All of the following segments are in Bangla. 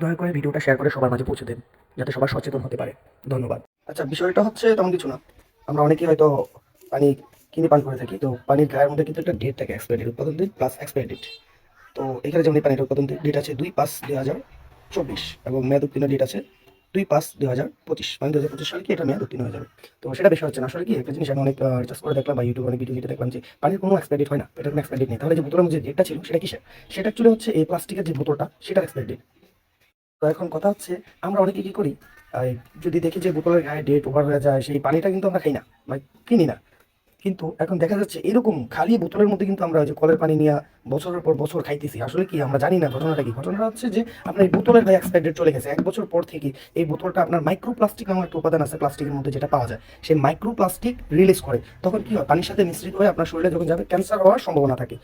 দয়া করে ভিডিওটা শেয়ার করে সবার মাঝে পৌঁছে দেন, যাতে সবার সচেতন হতে পারে। ধন্যবাদ। আচ্ছা বিষয়টা হচ্ছে তেমন কিছু না। আমরা অনেকেই হয়তো পানি কিনে পান করে থাকি, তো পানির গায়ের মধ্যে কিন্তু একটা ডেট থাকে এক্সপায়ারি উৎপাদন ডেট প্লাস এক্সপায়ারি ডেট তো এখানে যেমন পানির উৎপাদন ডেট আছে দুই পাঁচ দুই হাজার চব্বিশ এবং মেয়াদ উত্তীর্ণ ডেট আছে দুই পাঁচ দুই হাজার পঁচিশ। মানে দু হাজার পঁচিশ সালে কি এটা মেয়াদ উত্তীর্ণ হয়ে যাবে? তো সেটা বেশি হচ্ছে না। আসলে কি একটা জিনিস আমি অনেক রিসার্চ করে দেখলাম বা ইউটিউবে অনেক ভিডিও ঘেটে দেখলাম যে পানির কোনো এক্সপায়ারি ডেট হয় না। এটা কোনো এক্সপায়ারি ডেট নেই। তাহলে যে বোতলের মধ্যে ডেটটা ছিল, সেটা কিসের? সেটা অ্যাকচুয়ালি হচ্ছে এই প্লাস্টিকের যে বোতলটা, সেটার এক্সপায়ারি ডেট তো এখন কথা হচ্ছে, আমরা অনেকে কি করি? যদি দেখি যে বোতলের গায়ে ডেট ওভার হয়ে যায়, সেই পানিটা কিন্তু আমরা খাই না বা কিনি না। কিন্তু এখন দেখা যাচ্ছে এরকম খালি বোতলের মধ্যে কিন্তু আমরা যে কলের পানি নিয়ে বছরের পর বছর খাইতেছি। আসলে কি আমরা জানি না, ঘটনাটা কি? ঘটনাটা হচ্ছে যে আপনার এই বোতলের গায়ে এক্সপায়ার ডেট চলে গেছে। এক বছর পর থেকে এই বোতলটা আপনার মাইক্রোপ্লাস্টিক নামক একটা উপাদান আছে প্লাস্টিকের মধ্যে যেটা পাওয়া যায়। সেই মাইক্রোপ্লাস্টিক রিলিজ করে। তখন কি হয়? পানির সাথে মিশ্রিত হয়ে আপনার শরীরে যখন যাবে ক্যান্সার হওয়ার সম্ভাবনা থাকে।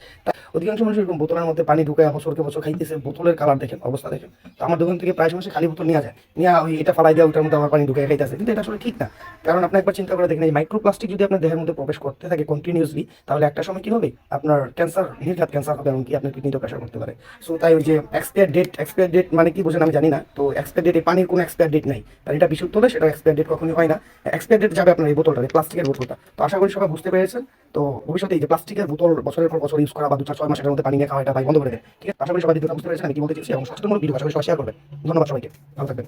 অধিকাংশ মানুষ এরকম বোতলের মধ্যে পানি ঢুকে বছরকে বছর খাইতেছে, বোতলের কালার দেখেন, অবস্থা দেখেন। তো আমার দোকান থেকে প্রায় সময় খালি বোতল নিয়ে যায়। নিয়ে ওই এটা ফালাই দেওয়া ওটার মধ্যে আমার পানি ঢুকে খাইতেছে। কিন্তু এটা আসলে ঠিক না। কারণ আপনি একবার চিন্তা করে দেখেন, এই মাইক্রোপ্লাস্টিক যদি আপনার দেহের মধ্যে প্রবেশ করতে থাকে কন্টিনিউসলি তাহলে একটা সময় কি হবে? আপনার ক্যান্সার নির্ঘাত ক্যান্সার হবে এমনকি আপনার কিডনিতেও প্রেশার করতে পারে। সো তাই ওই যে এক্সপায়ার ডেট এক্সপায়ার ডেট মানে কি বোঝেন আমি জানি না। তো এক্সপায়ার ডেট পানির কোনো এক্সপায়ার ডেট নাই। আর এটা বিশুদ্ধ হলে সেটা এক্সপায়ার ডেট কখনোই হয় না। এক্সপায়ার ডেট যাবে আপনার এই বোতলটা প্লাস্টিকের বোতলটা। তো আশা করি সবাই বুঝতে পেরেছেন। তো ভবিষ্যতে এই যে প্লাস্টিকের বোতল বছরের পর বছর ইউজ করা বা দু চার ছয় মাসের মধ্যে পানি নিয়ে খাওয়া এটা ভাই বন্ধ করে দেয় ঠিক আছে? আশা করি সবাই বুঝতে পেরেছেন। আমি কি বলতে চাইছি? এবং সচেতনমূলক ভিডিও আশা করি সবাই শেয়ার করবেন। ধন্যবাদ সবাইকে। ভালো থাকবেন।